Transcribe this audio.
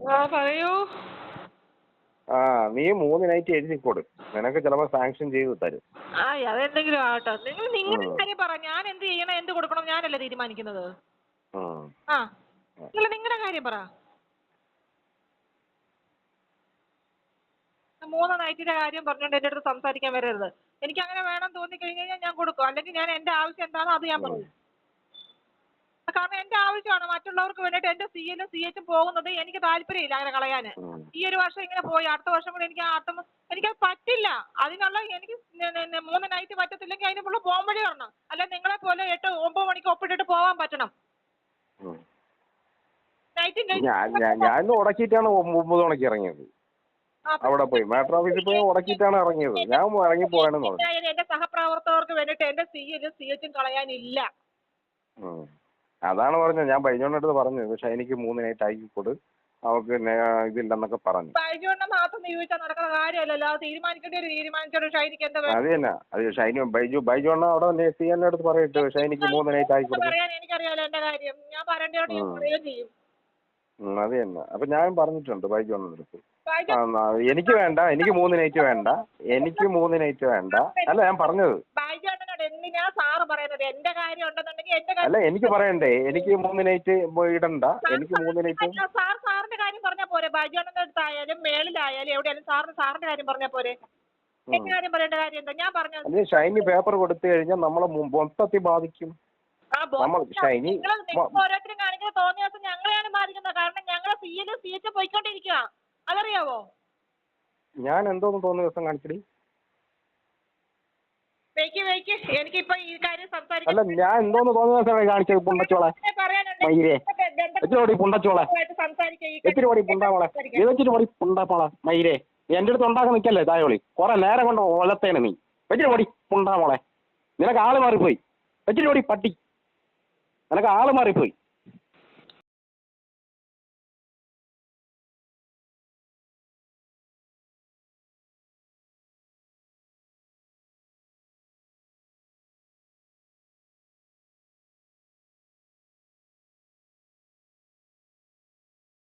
ആ പറയൂ. ആ നീ മൂന്ന് നൈറ്റ് എഴുതി കൊടു. നിനക്ക് ചിലപ്പോ സാങ്ഷൻ ചെയ്ത് തരും. ആ അതെന്തെങ്കിലും ആവട്ടെ. നിങ്ങൾ നിങ്ങളുടെ കാര്യം പറ. ഞാൻ എന്ത് ചെയ്യണം എന്ത് കൊടുക്കണം ഞാനല്ലേ തീരുമാനിക്കുന്നത്. ആ. നിങ്ങൾ നിങ്ങളുടെ കാര്യം പറ. മൂന്ന് നൈറ്റിന്റെ കാര്യം പറഞ്ഞുകൊണ്ട് എന്റെ അടുത്ത് സംസാരിക്കാൻ വരരുത്. എനിക്ക് അങ്ങനെ വേണം തോന്നി കഴിഞ്ഞ് കഴിഞ്ഞാൽ ഞാൻ കൊടുക്കും. അല്ലെങ്കിൽ ഞാൻ എന്റെ ആവശ്യം എന്താണോ അത് ഞാൻ പറയും. കാരണം എന്റെ ആവശ്യമാണ്. മറ്റുള്ളവർക്ക് വേണ്ടിയിട്ട് എന്റെ സി എല്ലും സി എച്ചും പോകുന്നത് എനിക്ക് താല്പര്യമില്ല അങ്ങനെ കളയാൻ ഈ ഒരു വർഷം ഇങ്ങനെ പോയി. അടുത്ത വർഷം കൂടെ എനിക്ക് ആട്ടം എനിക്കത് പറ്റില്ല. അതിനുള്ള എനിക്ക് മൂന്ന് നൈറ്റ് പറ്റത്തില്ലെങ്കിൽ അതിന് ഫുള്ള് പോകാൻ വഴി വരണം അല്ല നിങ്ങളെ പോലെ എട്ട് ഒമ്പത് മണിക്ക് ഒപ്പിട്ടിട്ട് പോവാൻ പറ്റണം. ഞാൻ ഉടക്കിയിട്ടാണ് ഒമ്പത് മണിക്ക് ഇറങ്ങിയത്. അവിടെ പോയി. മാറ്റർ ഓഫീസിൽ പോയി ഉടക്കിയിട്ടാണ് ഇറങ്ങിയത്. ഞാൻ ഇറങ്ങി പോയാണെന്ന് പറഞ്ഞു. എന്റെ സഹപ്രവർത്തകർക്ക് വേണ്ടിട്ട് എന്റെ സി എല്ലും സി എച്ചും കളയാനില്ല. അതാണ് പറഞ്ഞത്. ഞാൻ ബൈജോണിനടുത്ത് പറഞ്ഞു പക്ഷെ എനിക്ക് മൂന്ന് നൈറ്റ് ആക്കി കൊടു. അവൾക്ക് നെ- ഇതില്ലെന്നൊക്കെ പറഞ്ഞു. മാത്രം നിയോഗിച്ചാൽ നടക്കുന്ന കാര്യമല്ലല്ലോ. അത് തീരുമാനിക്കേണ്ട ഒരു തീരുമാനിച്ചോട് ഷൈനിക്ക് എന്താ വേണം അത് തന്നെ അത് ഷൈനി ബൈജു ബൈജോണ് അവിടെ സി എന്നെ അടുത്ത് പറയിട്ട്. ഷൈനിക്ക് മൂന്ന് നൈറ്റ് ആക്കി കൊടുക്കും. പറയാൻ എനിക്കറിയാലോ എന്റെ കാര്യം. ഞാൻ. പറയുകയും ചെയ്യും. അത് തന്നെ അപ്പൊ ഞാൻ പറഞ്ഞിട്ടുണ്ട് ബൈജോണ്ണന്റെ അടുത്ത്. എനിക്ക് വേണ്ട. എനിക്ക് മൂന്ന് നൈറ്റ് വേണ്ട. എനിക്ക് മൂന്ന് നൈറ്റ് വേണ്ട. അല്ല ഞാൻ പറഞ്ഞത്. പറയുന്നത്? എന്റെ കാര്യം ഉണ്ടെന്നുണ്ടെങ്കിൽ എന്റെ അല്ല എനിക്ക് പറയണ്ടേ? എനിക്ക് മൂന്ന് നൈറ്റ് ഇടണ്ട. എനിക്ക് മൂന്ന് നൈറ്റ് അല്ല, സാർ സാറിന്റെ കാര്യം പറഞ്ഞാൽ പോരെ? ബൈജു അണ്ണന്റെ അടുത്തായാലും മേളിലായാലും എവിടെയായാലും സാറിന് സാറിന്റെ കാര്യം പറഞ്ഞാൽ പോരെ? എന്റെ കാര്യം പറയേണ്ട കാര്യം എന്താ? ഞാൻ പറഞ്ഞു ഷൈനി പേപ്പർ കൊടുത്തു കഴിഞ്ഞാൽ നമ്മളെ മു- മൊത്തത്തിൽ ബാധിക്കും. ആ ബോസ് നമ്മൾ ഷൈനി നിങ്ങൾ നിങ്ങൾ ഓരോരുത്തരും കാണിക്കുന്ന തോന്നിയ ദിവസം ഞങ്ങളെയാണ് ബാധിക്കുന്നത്. കാരണം ഞങ്ങളെ സി എല്ലും സി എച്ച് പോയിക്കൊണ്ടിരിക്കുക അതറിയാവോ? ഞാൻ എന്തോന്ന് തോന്നുന്ന ദിവസം കാണിച്ചടി? വെയ്ക്ക് വെയ്ക്ക് എനിക്കിപ്പോ ഈ കാര്യം അല്ല സംസാരിക്കാൻ ഞാൻ എന്തോന്ന് തോന്നുന്ന ദിവസം കാണിച്ചത് പുണ്ടച്ചോളെ? പറയാനുണ്ട്. മയിലേ എത്തിരി ഓടി പുണ്ടച്ചോളെ. ബന്ധപ്പെട്ട് സംസാരിക്കുക ഈ എത്തിരി ഓടി പുണ്ടാമോളെ ഇത് വെച്ചിട്ട് ഓടി പുണ്ടാമോളെ മയിലേ. നീ എന്റെ അടുത്ത് ഉണ്ടാക്കാൻ നിൽക്കല്ലേ തായോളി? കുറെ നേരം കൊണ്ട് ഒലത്തേനെ നീ. വെച്ചിട്ട് ഓടി പുണ്ടാമോളെ നിനക്ക് ആൾ മാറിപ്പോയി. വെച്ചിട്ട് ഓടി പട്ടി. നിനക്ക് ആൾ മാറിപ്പോയി.